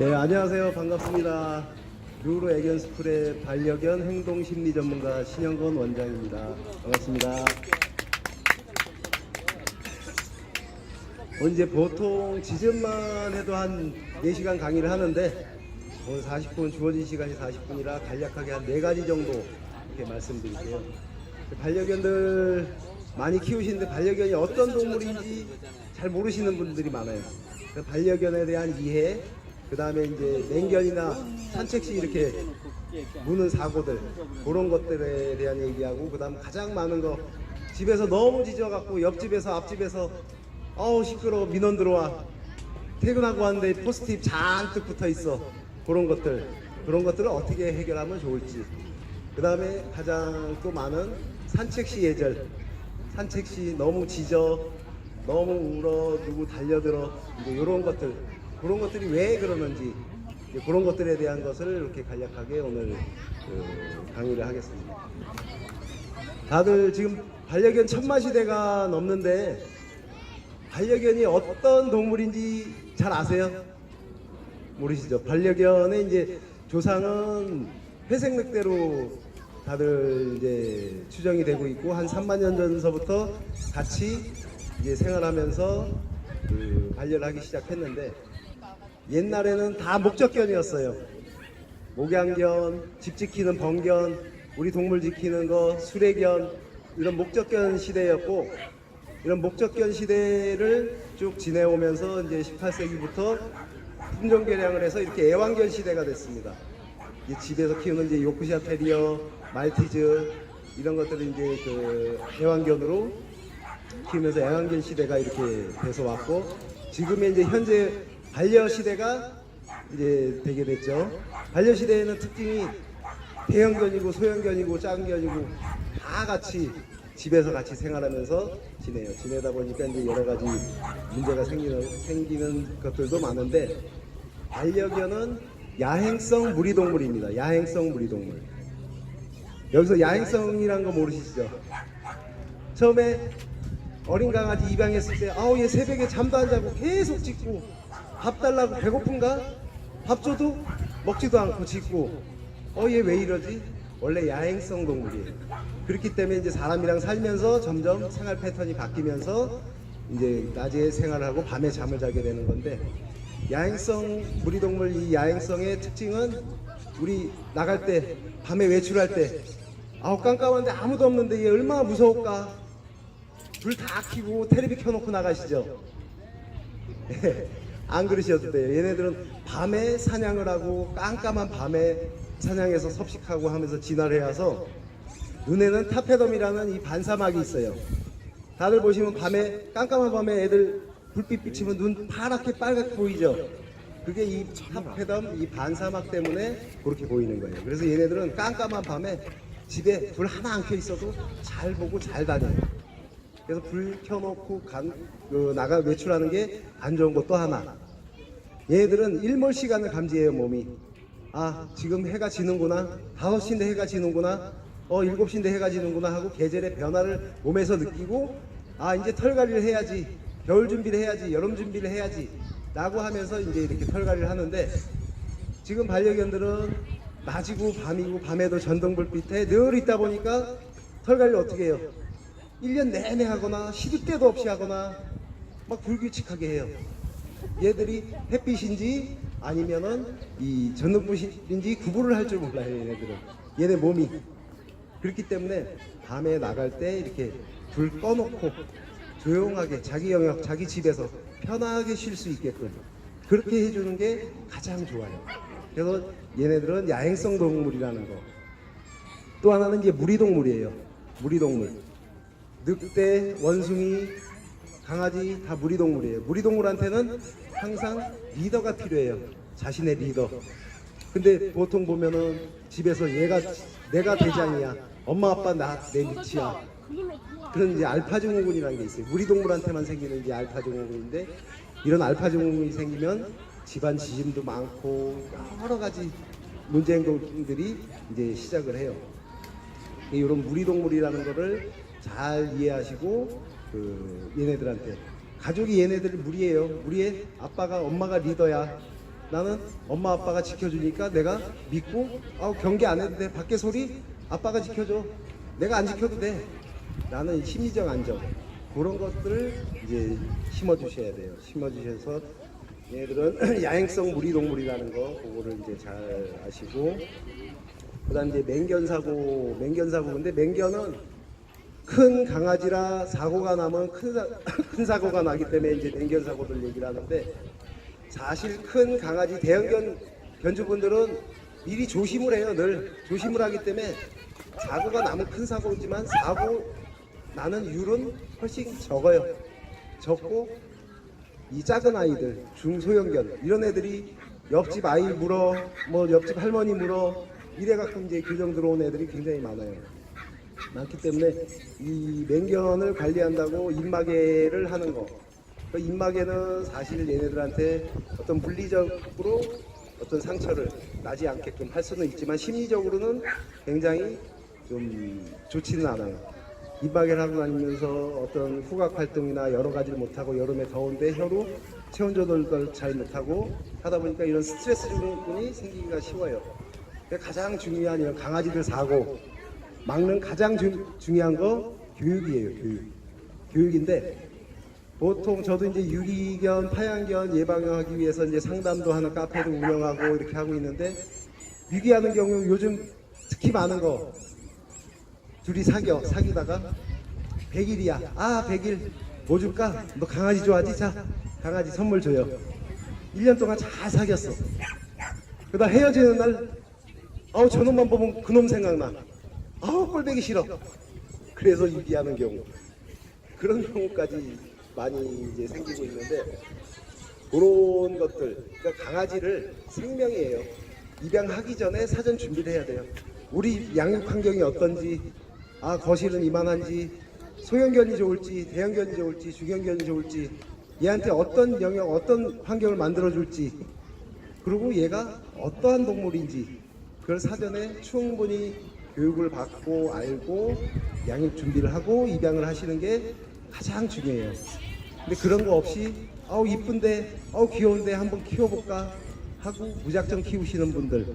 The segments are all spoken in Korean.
예, 안녕하세요. 반갑습니다. 루로 애견 스쿨의 반려견 행동 심리 전문가 신영건 원장입니다. 반갑습니다. 오늘 이제 보통 지점만 해도 한 4시간 강의를 하는데 오늘 40분 주어진 시간이 40분이라 간략하게 한 4가지 정도 이렇게 말씀드릴게요. 반려견들 많이 키우시는데 반려견이 어떤 동물인지 잘 모르시는 분들이 많아요. 그 반려견에 대한 이해, 그 다음에 이제 맹견이나 산책 시 이렇게 무는 사고들 그런 것들에 대한 얘기하고 그 다음 가장 많은 거 집에서 너무 짖어갖고 옆집에서 앞집에서 어우 시끄러워 민원 들어와. 퇴근하고 왔는데 포스트잇 잔뜩 붙어 있어. 그런 것들 그런 것들을 어떻게 해결하면 좋을지. 그 다음에 가장 또 많은 산책 시 예절. 산책 시 너무 짖어 너무 울어 누구 달려들어 이제 이런 것들 그런 것들이 왜 그러는지 이제 그런 것들에 대한 것을 이렇게 간략하게 오늘 그 강의를 하겠습니다. 다들 지금 반려견 천마 시대가 넘는데 반려견이 어떤 동물인지 잘 아세요? 모르시죠? 반려견의 이제 조상은 회색 늑대로 다들 이제 추정이 되고 있고 한 3만 년 전서부터 같이 이제 생활하면서 그 반려를 하기 시작했는데 옛날에는 다 목적견이었어요. 목양견, 집 지키는 번견, 우리 동물 지키는 거, 수레견 이런 목적견 시대였고 이런 목적견 시대를 쭉 지내오면서 이제 18세기부터 품종 개량을 해서 이렇게 애완견 시대가 됐습니다. 집에서 키우는 이제 요크샤 테리어, 말티즈 이런 것들을 이제 그 애완견으로 키우면서 애완견 시대가 이렇게 돼서 왔고 지금의 이제 현재 반려 시대가 이제 되게 됐죠. 반려 시대에는 특징이 대형견이고 소형견이고 작은견이고 다 같이 집에서 같이 생활하면서 지내요. 지내다 보니까 이제 여러 가지 문제가 생기는 생기는 것들도 많은데 반려견은 야행성 무리동물입니다. 야행성 무리동물. 여기서 야행성이란 거 모르시죠? 처음에 어린 강아지 입양했을 때 아우 얘 새벽에 잠도 안 자고 계속 짖고 밥 달라고 배고픈가? 밥 줘도 먹지도 않고 짖고 어 얘 왜 이러지? 원래 야행성 동물이에요. 그렇기 때문에 이제 사람이랑 살면서 점점 생활 패턴이 바뀌면서 이제 낮에 생활을 하고 밤에 잠을 자게 되는 건데 야행성 무리동물 이 야행성의 특징은 우리 나갈 때 밤에 외출할 때 아우 깜깜한데 아무도 없는데 얘 얼마나 무서울까 불 다 켜고 테레비 켜놓고 나가시죠. 예, 안 그러셔도 돼요. 얘네들은 밤에 사냥을 하고 깜깜한 밤에 사냥해서 섭식하고 하면서 진화를 해와서 눈에는 타페덤이라는 이 반사막이 있어요. 다들 보시면 밤에 깜깜한 밤에 애들 불빛 비치면 눈 파랗게 빨갛게 보이죠? 그게 이 타페덤 이 반사막 때문에 그렇게 보이는 거예요. 그래서 얘네들은 깜깜한 밤에 집에 불 하나 안 켜 있어도 잘 보고 잘 다녀요 그래서 불 켜놓고 간, 그 나가 외출하는 게 안 좋은 것도 하나. 얘들은 일몰 시간을 감지해요 몸이. 아 지금 해가 지는구나. 5시인데 해가 지는구나. 어 7시인데 해가 지는구나 하고 계절의 변화를 몸에서 느끼고 아 이제 털갈이를 해야지. 겨울 준비를 해야지. 여름 준비를 해야지. 라고 하면서 이제 이렇게 털갈이를 하는데 지금 반려견들은 낮이고 밤이고 밤에도 전등불빛에 늘 있다 보니까 털갈이를 어떻게 해요? 1년 내내 하거나 시도 때도 없이 하거나 막 불규칙하게 해요. 얘들이 햇빛인지 아니면은 이 전등불인지 구분을 할 줄 몰라요, 얘네들은. 얘네 몸이. 그렇기 때문에 밤에 나갈 때 이렇게 불 꺼놓고 조용하게 자기 영역, 자기 집에서 편하게 쉴 수 있게끔 그렇게 해주는 게 가장 좋아요. 그래서 얘네들은 야행성 동물이라는 거. 또 하나는 이제 무리동물이에요. 무리동물. 늑대, 원숭이, 강아지 다 무리동물이에요. 무리동물한테는 항상 리더가 필요해요. 자신의 리더. 근데 보통 보면은 집에서 얘가 내가 대장이야. 엄마 아빠 나 내 밑이야. 그런 이제 알파 증후군이라는 게 있어요. 무리동물한테만 생기는 이제 알파 증후군인데 이런 알파 증후군이 생기면 집안 지짐도 많고 여러 가지 문제 행동들이 이제 시작을 해요. 이런 무리동물이라는 거를 잘 이해하시고 그 얘네들한테 가족이 얘네들 무리예요. 무리해 아빠가 엄마가 리더야. 나는 엄마 아빠가 지켜주니까 내가 믿고 아 경계 안 해도 돼. 밖에 소리 아빠가 지켜줘. 내가 안 지켜도 돼. 나는 심리적 안정 그런 것들을 이제 심어주셔야 돼요. 심어주셔서 얘들은 야행성 무리 동물이라는 거 그거를 이제 잘 아시고 그다음 이제 맹견 사고 맹견 사고 근데 맹견은 큰 강아지라 사고가 나면 큰, 사, 큰 사고가 나기 때문에 이제 맹견 사고들 얘기를 하는데 사실 큰 강아지 대형견 견주분들은 미리 조심을 해요 늘. 조심을 하기 때문에 사고가 나면 큰 사고지만 사고 나는 율은 훨씬 적어요. 적고 이 작은 아이들 중소형견 이런 애들이 옆집 아이 물어 뭐 옆집 할머니 물어 이래 갖고 이제 교정 들어온 애들이 굉장히 많아요 많기 때문에 이 맹견을 관리한다고 입마개를 하는 거. 그 입마개는 사실 얘네들한테 어떤 물리적으로 어떤 상처를 나지 않게끔 할 수는 있지만 심리적으로는 굉장히 좀 좋지는 않아요. 입마개를 하고 다니면서 어떤 후각 활동이나 여러 가지를 못하고 여름에 더운데 혀로 체온 조절도 잘 못하고 하다 보니까 이런 스트레스 증후군이 생기기가 쉬워요. 가장 중요한 이런 강아지들 사고 막는 가장 주- 중요한 거 교육이에요. 교육. 교육인데 보통 저도 이제 유기견, 파양견 예방하기 위해서 이제 상담도 하는 카페도 운영하고 이렇게 하고 있는데 유기하는 경우 요즘 특히 많은 거 둘이 사겨 사귀다가 100일이야. 아 100일 뭐 줄까? 너 강아지 좋아하지? 자 강아지 선물 줘요. 1년 동안 잘 사귀었어. 그러다 헤어지는 날 아우 저놈만 보면 그놈 생각나. 아우 꼴배기 싫어. 그래서 유기하는 경우 그런 경우까지 많이 이제 생기고 있는데 그런 것들 그러니까 강아지를 생명이에요. 입양하기 전에 사전 준비를 해야 돼요. 우리 양육 환경이 어떤지 아 거실은 이만한지 소형견이 좋을지 대형견이 좋을지 중형견이 좋을지 얘한테 어떤 영역 어떤 환경을 만들어 줄지 그리고 얘가 어떠한 동물인지 그걸 사전에 충분히 교육을 받고 알고 양육 준비를 하고 입양을 하시는 게 가장 중요해요. 근데 그런 거 없이 아우 이쁜데 아우 귀여운데 한번 키워볼까 하고 무작정 키우시는 분들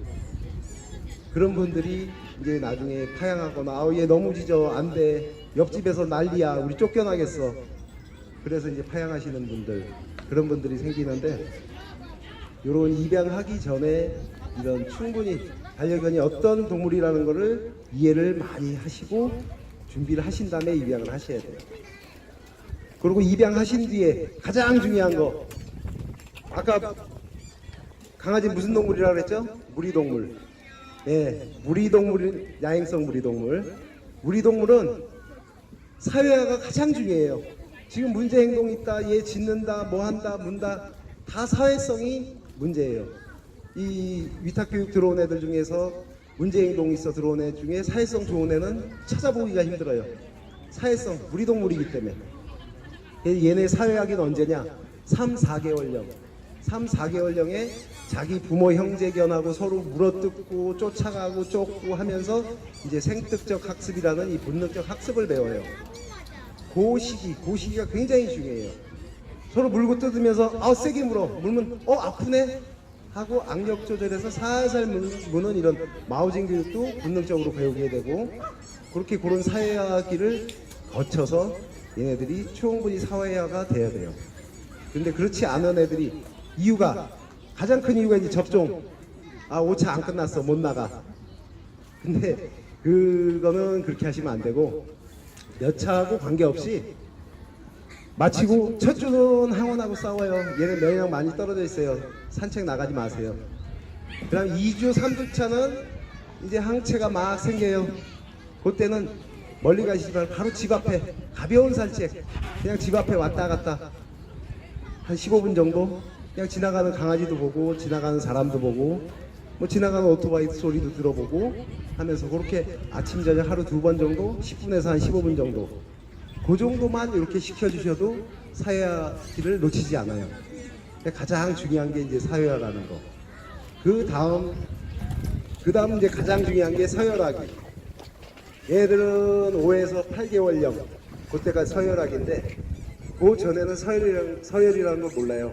그런 분들이 이제 나중에 파양하거나 아우 얘 너무 짖어 안돼 옆집에서 난리야 우리 쫓겨나겠어 그래서 이제 파양하시는 분들 그런 분들이 생기는데 이런 입양하기 전에 이런 충분히 반려견이 어떤 동물이라는 것을 이해를 많이 하시고 준비를 하신 다음에 입양을 하셔야 돼요. 그리고 입양하신 뒤에 가장 중요한 거 아까 강아지 무슨 동물이라고 그랬죠? 무리동물. 네, 무리동물, 야행성 무리동물. 무리동물은 사회화가 가장 중요해요. 지금 문제 행동 있다, 얘 짖는다, 뭐 한다, 문다, 다 사회성이 문제예요. 이 위탁 교육 들어온 애들 중에서 문제 행동이 있어 들어온 애 중에 사회성 좋은 애는 찾아보기가 힘들어요. 사회성, 무리동물이기 때문에. 얘네 사회학은 언제냐? 3, 4개월령. 3, 4개월령에 자기 부모 형제견하고 서로 물어뜯고 쫓아가고 쫓고 하면서 이제 생특적 학습이라는 이 본능적 학습을 배워요. 그 시기, 그 시기가 굉장히 중요해요. 서로 물고 뜯으면서 아 세게 물어 물면 어 아프네 하고 악력 조절해서 살살 물- 무는 이런 마우징 교육도 본능적으로 배우게 되고 그렇게 그런 사회화기를 거쳐서 얘네들이 충분히 사회화가 돼야 돼요. 근데 그렇지 않은 애들이 이유가 가장 큰 이유가 이제 접종. 아 5차 안 끝났어. 못 나가. 근데 그거는 그렇게 하시면 안 되고 몇 차하고 관계없이 마치고 첫 주는 항원하고 싸워요. 얘는 면역 많이 떨어져 있어요. 산책 나가지 마세요. 그다음 2주, 3주 차는 이제 항체가 막 생겨요. 그때는 멀리 가시지 말고 바로 집 앞에 가벼운 산책. 그냥 집 앞에 왔다 갔다 한 15분 정도 그냥 지나가는 강아지도 보고 지나가는 사람도 보고 뭐 지나가는 오토바이 소리도 들어보고 하면서 그렇게 아침 저녁 하루 두 번 정도 10분에서 한 15분 정도 그 정도만 이렇게 시켜주셔도 사회화기를 놓치지 않아요. 가장 중요한 게 이제 사회화라는 거. 그 다음 그 다음 이제 가장 중요한 게 서열하기. 얘들은 5에서 8개월령 그때가 서열하기인데 그 전에는 서열이라는, 서열이라는 거 몰라요.